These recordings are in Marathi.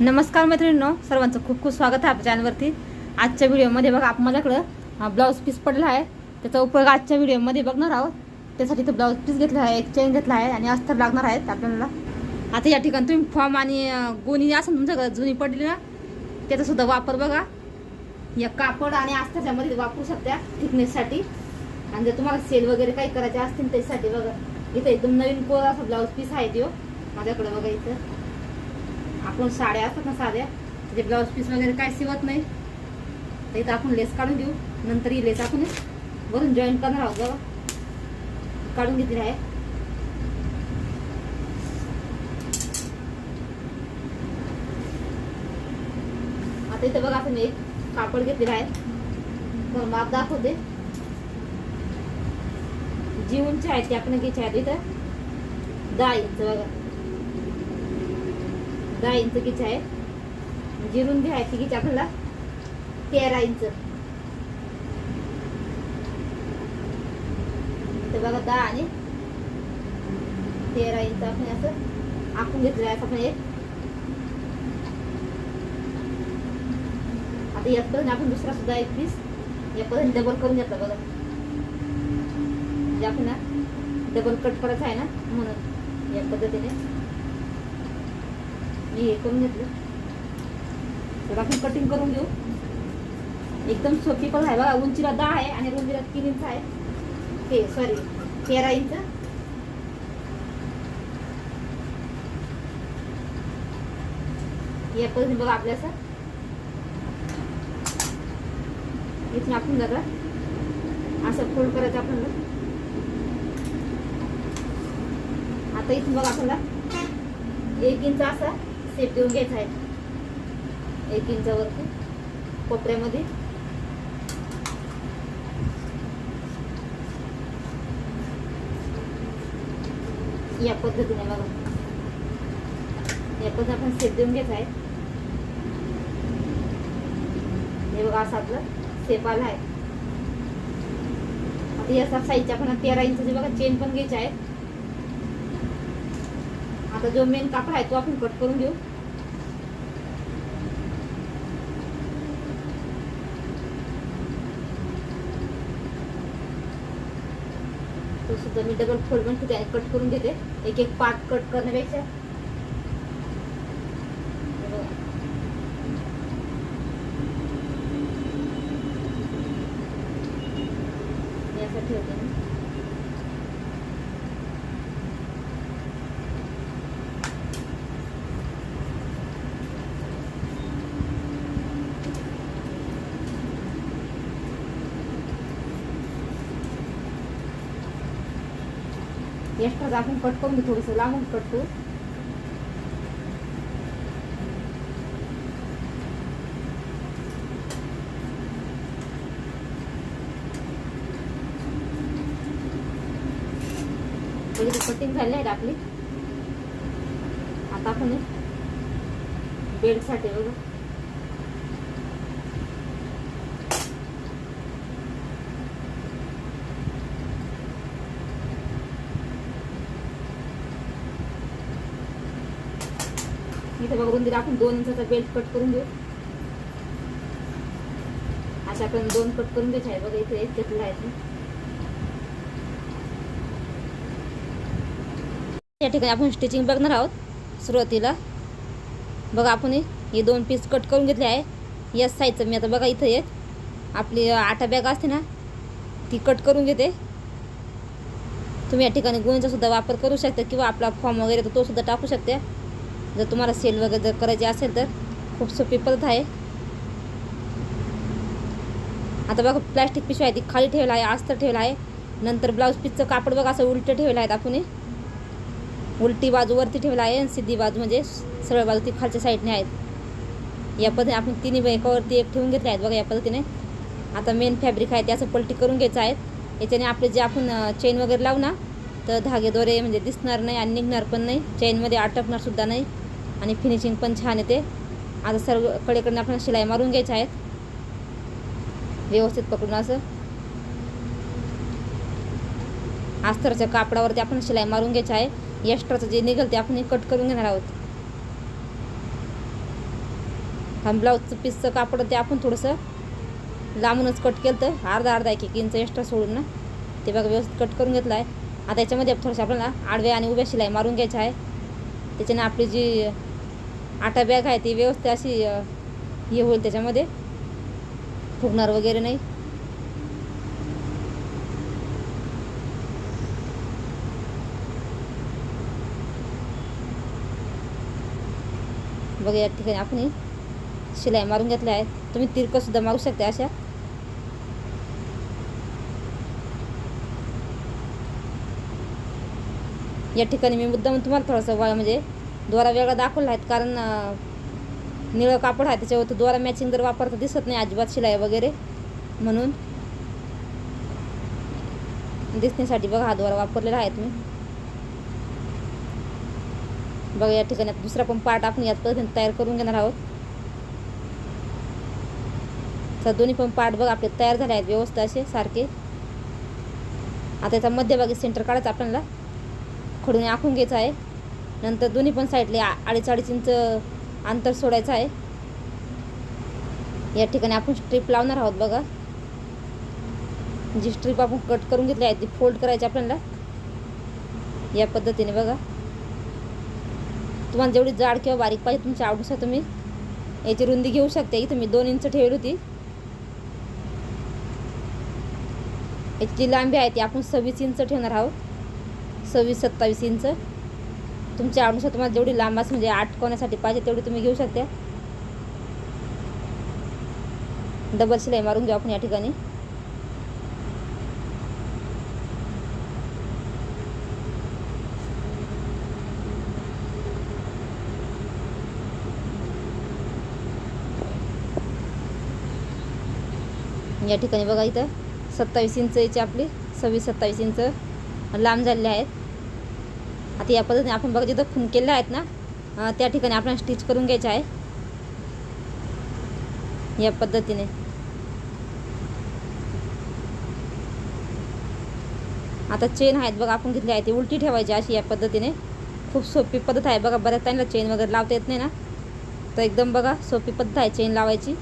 नमस्कार मैत्रिणींनो सर्वांचं खूप खूप स्वागत आहे आपल्या चॅनलवरती. आजच्या व्हिडिओमध्ये बघा आप माझ्याकडं ब्लाऊज पीस पडला आहे. त्याचा उपयोग आजच्या व्हिडिओमध्ये बघणार आहोत. त्यासाठी तो ब्लाऊज पीस घेतला आहे एक चेन घेतला आहे आणि अस्तर लागणार आहेत आपल्याला. आता या ठिकाणी तुम्ही फॉर्म आणि गोणी असं तुमच्याकडं जुनी पडली ना त्याचासुद्धा वापर बघा. या कापड आणि अस्तरच्यामध्ये वापरू शकता थिकनेससाठी आणि जर तुम्हाला सेल वगैरे काही करायचे असतील त्याच्यासाठी बघा. इथं एकदम नवीन कोर असा ब्लाऊज पीस आहे तो. माझ्याकडे बघा इथं. आपण साड्या असतात ना साध्या म्हणजे ब्लाऊज पीस वगैरे काय शिवत नाही तर इथं आपण लेस काढून देऊ. नंतर ही लेस आपण वरून जॉईन करणार आहोत बघा. काढून घेतली आहे. आता इथं बघा आपण एक कापड घेतलेलं आहे. तर माप दाखवते. जी उंची आहे ती आपण घ्यायची आहे इथं. दहा इंच बघा. दहा इंच किती आहे. जी रुंदी आहे ती किती आपल्याला. तेरा इंच. तर बघा दहा आणि तेरा इंच आपण असं आखून घेतलेलं आहे आपण एक. आता याच पद्धतीने आपण दुसरा सुद्धा एक पीस या पद्धतीने डबल करून घेतला बघा. म्हणजे आपण डबल कट करायचं आहे ना म्हणून या पद्धतीने. मी हे करून घेतलं. तर आपण कटिंग करून घेऊ. एकदम सोपी पण आहे बघा उंचीला दहा आहे आणि रुंदीला तीन इंच आहे. ते सॉरी तेरा इंच. या पद्धतीने बघा आपल्या असं इथून आपण जरा असं फोल्ड करायचं आपल्याला आता इथून बघा आपल्याला. एक इंच असा. सेप देऊन घ्यायचा आहे. एक इंचावरती कोपऱ्यामध्ये. या पद्धतीने बघा. या पद्धत आपण सेप देऊन घ्यायचा आहे. हे बघा असं आपलं सेप आला आहे. आता या साईजच्या आपण तेरा इंचची बघा चेन पण घ्यायची आहे आता जो मेन कापड आहे तो आपण कट करून घेऊ. तो सुद्धा मी डबल फोल्ड पण किती कट करून घेते. एक एक पार्ट कट करण्यापेक्षा. यासाठी होते एक्स्ट्रा आपण कट करून घेऊ थोडंसं लांबून कट करू कटिंग झाली आहे आपली? आता आपण बेल्टसाठी बघा इथे बघून दिला. आपण दोन इंचाचा बेल्ट कट करून घेऊ अशा आपण दोन कट करून घ्यायचे आहे. बघा इथे घेतला आहे. या ठिकाणी आपण स्टिचिंग बघणार आहोत सुरुवातीला. बघा आपण हे- दोन पीस कट करून घेतले आहे. या साईजचं मी आता बघा इथं एक. आपली आटा बॅग असते ना ती कट करून घेते. तुम्ही या ठिकाणी गुणीचा सुद्धा वापर करू शकता किंवा आपला फॉर्म वगैरे तर तो सुद्धा टाकू शकते. जर तुम्हाला सेल वगैरे जर करायची असेल तर खूप सोपी पद्धत आहे. आता बघा प्लॅस्टिक पिशवी आहे ती खाली ठेवला आहे अस्तर ठेवला आहे. नंतर ब्लाऊज पीसचं कापड बघा असं उलटं ठेवलं आहे आपण उलटी बाजू वरती ठेवला आहे आणि सिद्धी बाजू म्हणजे सरळ बाजू ती खालच्या साईडने आहेत. या पद्धतीने आपण तिन्ही एकावरती एक ठेवून घेतले आहेत बघा या पद्धतीने. आता मेन फॅब्रिक आहे त्याचं पलटी करून घ्यायचं आहे याच्याने आपले जे आपण चेन वगैरे लावू ना तर धागेद्वारे म्हणजे दिसणार नाही आणि निघणार पण नाही. चेनमध्ये अटकणारसुद्धा नाही. आणि फिनिशिंग पण छान येते. आता सर्व कडेकडनं आपण शिलाई मारून घ्यायच्या आहेत. व्यवस्थित पकडून असं. अस्तरच्या कापडावरती आपण शिलाई मारून घ्यायची आहे. एक्स्ट्राचं जे निघेल ते आपण हे कट करून घेणार आहोत. हा ब्लाऊजचं पीसचं कापड ते आपण थोडंसं लांबूनच कट केलं तर अर्धा अर्धा एक एक इंच एक्स्ट्रा सोडून ना. ते बघा व्यवस्थित कट करून घेतलं आहे आता याच्यामध्ये थोडंसं आपल्याला आडव्या आणि उभ्या शिलाई मारून घ्यायची आहे. त्याच्याने आपली जी आटा बॅग आहे ती व्यवस्थित अशी हे होईल त्याच्यामध्ये. फुगणार वगैरे नाही. बघा या ठिकाणी आपण शिलाई मारून घेतल्या आहेत. तुम्ही तिरकं सुद्धा मारू शकता अशा. या ठिकाणी मी मुद्दाम तुम्हाला थोडासा वा म्हणजे दोरा वेगळा दाखवला आहेत कारण निळं कापड आहे. त्याच्यावर तो दोरा मॅचिंग जर वापरता दिसत नाही. अजिबात शिलाई वगैरे म्हणून. दिसण्यासाठी बघा हा दोरा वापरलेला आहे तुम्ही. बघा या ठिकाणी दुसरा पण पार्ट आपण याच पद्धतीने तयार करून घेणार आहोत. तर दोन्ही पण पार्ट बघा आपले तयार झाले आहेत व्यवस्थित असे सारखे. आता याचा मध्यभागी सेंटर काढायचं आपल्याला. खडून आखून घ्यायचं आहे. नंतर दोन्ही पण साईडले अडीच अडीच इंच अंतर सोडायचं आहे. या ठिकाणी आपण स्ट्रीप लावणार आहोत बघा. जी स्ट्रीप आपण कट करून घेतली आहे ती फोल्ड करायची आपल्याला. या पद्धतीने बघा. तुम्हाला जेवढी जाड किंवा बारीक पाहिजे तुमच्या आवडीनुसार तुम्ही याची रुंदी घेऊ शकता. इथं मी दोन इंच ठेवली होती. याची जी लांबी आहे ती आपण सव्वीस इंच ठेवणार आहोत. सव्वीस सत्तावीस इंच. तुमच्या अनुसार तुम्हाला जेवढी लांब असेल म्हणजे आठ कोण्यासाठी पाहिजे तेवढी तुम्ही घेऊ शकता. डबल शिलाई मारून घेऊ आपण या ठिकाणी. या ठिकाणी बघा इथं सत्तावीस इंचची आपली सव्वीस सत्तावीस इंच. लांब झालेले आहेत. आता या पद्धतीने आपण बघा जिथं खून आहेत ना त्या ठिकाणी आपण स्टिच करून घ्यायचे आहे. या पद्धतीने. आता चेन आहेत बघा आपण घेतली आहे ती उलटी ठेवायची अशी या पद्धतीने. खूप सोपी पद्धत आहे बघा बऱ्याच टाईमला चेन वगैरे लावता येत नाही ना. तर एकदम बघा सोपी पद्धत आहे चेन लावायची.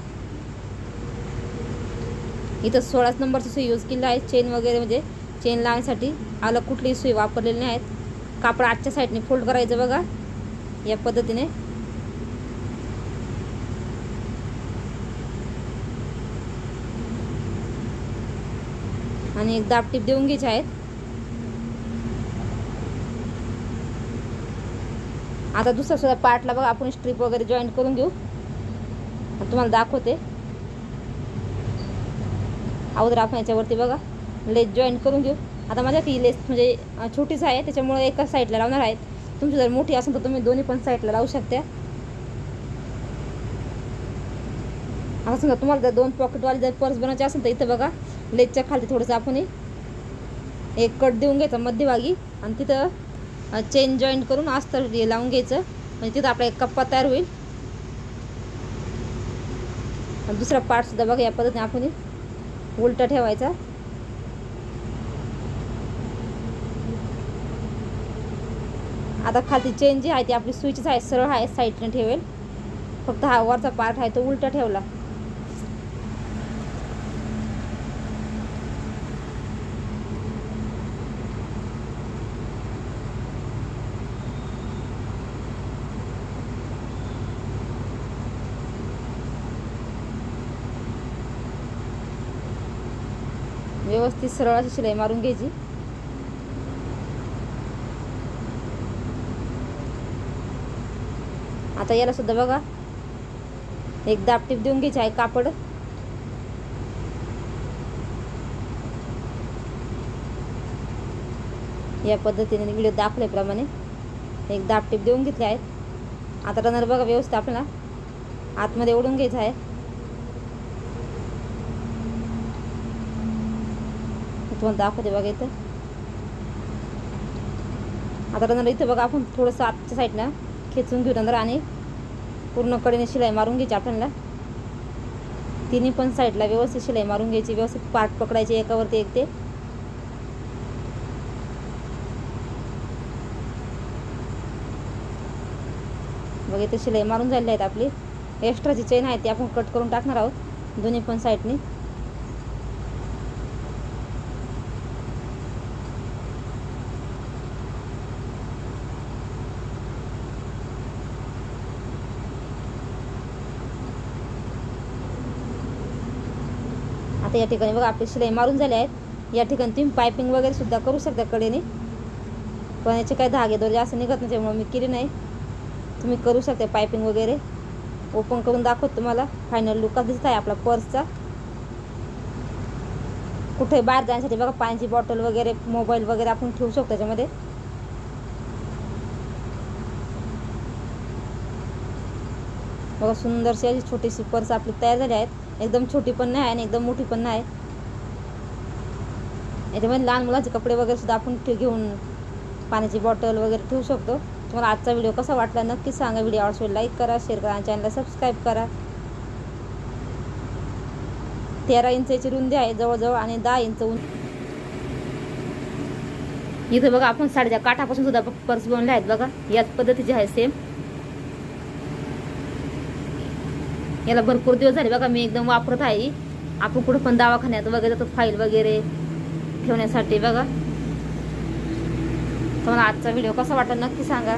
इथं सोळाच नंबरची सुई यूज केलं आहे चेन वगैरे म्हणजे. चेन लावण्यासाठी आलं कुठलीही सुई वापरलेली नाही आहेत कापड आजच्या साईडने फोल्ड करायचं बघा. या पद्धतीने. आणि एक दाब टीप देऊन घ्यायचे आहेत. आता दुसरा सुद्धा पार्टला बघा आपण स्ट्रीप वगैरे जॉईन करून घेऊ. तुम्हाला दाखवते. अगोदर आपण याच्यावरती बघा. म्हणजे लेस जॉईन करून घेऊ. आता माझ्याकडे लेस म्हणजे छोटीच आहे त्याच्यामुळे एका साईडला लावणार आहेत. तुमची जर मोठी असेल तर तुम्ही दोन्ही पण साईडला लावू शकता. आता समजा तुम्हाला जर दोन पॉकेटवाली जर पर्स बनवायची असेल तर इथं बघा लेसच्या खाली थोडंसं आपण एक कट देऊन घ्यायचा मध्यभागी. आणि तिथं चेन जॉईन करून अस्तर हे लावून घ्यायचं. म्हणजे तिथं आपला एक कप्पा तयार होईल. आणि दुसरा पार्टसुद्धा बघा या पद्धतीने आपण उलटा ठेवायचा. आता खालती चेन जी आहे ती आपली स्विचच आहे सरळ आहे साईडने ठेवेल. फक्त हा वरचा पार्ट आहे तो उलटा ठेवला. व्यवस्थित सरळ अशी शिलाई मारून घ्यायची. आता याला सुद्धा बघा. एक दापटीप देऊन घ्यायचे आहे कापड. या पद्धतीने व्हिडिओ दाखवल्याप्रमाणे एक दापटीप देऊन घेतले आहेत. आता रनर बघा व्यवस्थित आपल्याला आतमध्ये ओढून घ्यायचं आहे. तुम्हाला दाखवते बघा इथं. आता रनर इथं बघा आपण थोडंसं आतच्या साईडला खेचून घेऊ रनर आणि पूर्ण कडेने शिलाई मारून घ्यायची आपल्याला तिन्ही पण साईडला व्यवस्थित शिलाई मारून घ्यायची व्यवस्थित पार्ट पकडायचे एकावरती एक ते. बघ इथे शिलाई मारून झालेली आहेत आपली. एक्स्ट्राची चेन आहे ती आपण कट करून टाकणार आहोत. दोन्ही पण साईडनी. आता या ठिकाणी बघा आपली शिलाई मारून झाल्या आहेत. या ठिकाणी तुम्ही पायपिंग वगैरे सुद्धा करू शकता कडेने. पण याचे काही धागे दोरे असं निघत नाही त्यामुळे मी केली नाही. तुम्ही करू शकता पायपिंग वगैरे. ओपन करून दाखवत तुम्हाला. फायनल लुक दिसत आहे आपला पर्सचा कुठे बाहेर जाण्यासाठी बघा पाण्याची बॉटल वगैरे मोबाईल वगैरे आपण ठेवू शकतो त्याच्यामध्ये. बघा सुंदरशी अशी छोटीशी पर्स आपली तयार झाली आहेत. एकदम छोटी पण नाही आणि एकदम मोठी पण नाही. याच्यामध्ये लहान मुलाचे कपडे वगैरे सुद्धा आपण घेऊन पाण्याची बॉटल वगैरे ठेवू शकतो. तुम्हाला आजचा व्हिडिओ कसा वाटला नक्की सांगा. व्हिडिओ आवडतो लाईक करा शेअर करा आणि चॅनलला सबस्क्राईब करा. तेरा इंचाची रुंदी आहे जवळजवळ आणि दहा इंच इथं बघा आपण साडीच्या काठापासून सुद्धा पर्स बनवले आहेत बघा. याच पद्धतीचे आहे सेम याला भरपूर दिवस झाले बघा मी एकदम वापरत आहे. आपण कुठं पण दवाखान्यात वगैरे जातो फाईल वगैरे ठेवण्यासाठी बघा. तुम्हाला आजचा व्हिडिओ कसा वाटला नक्की सांगा.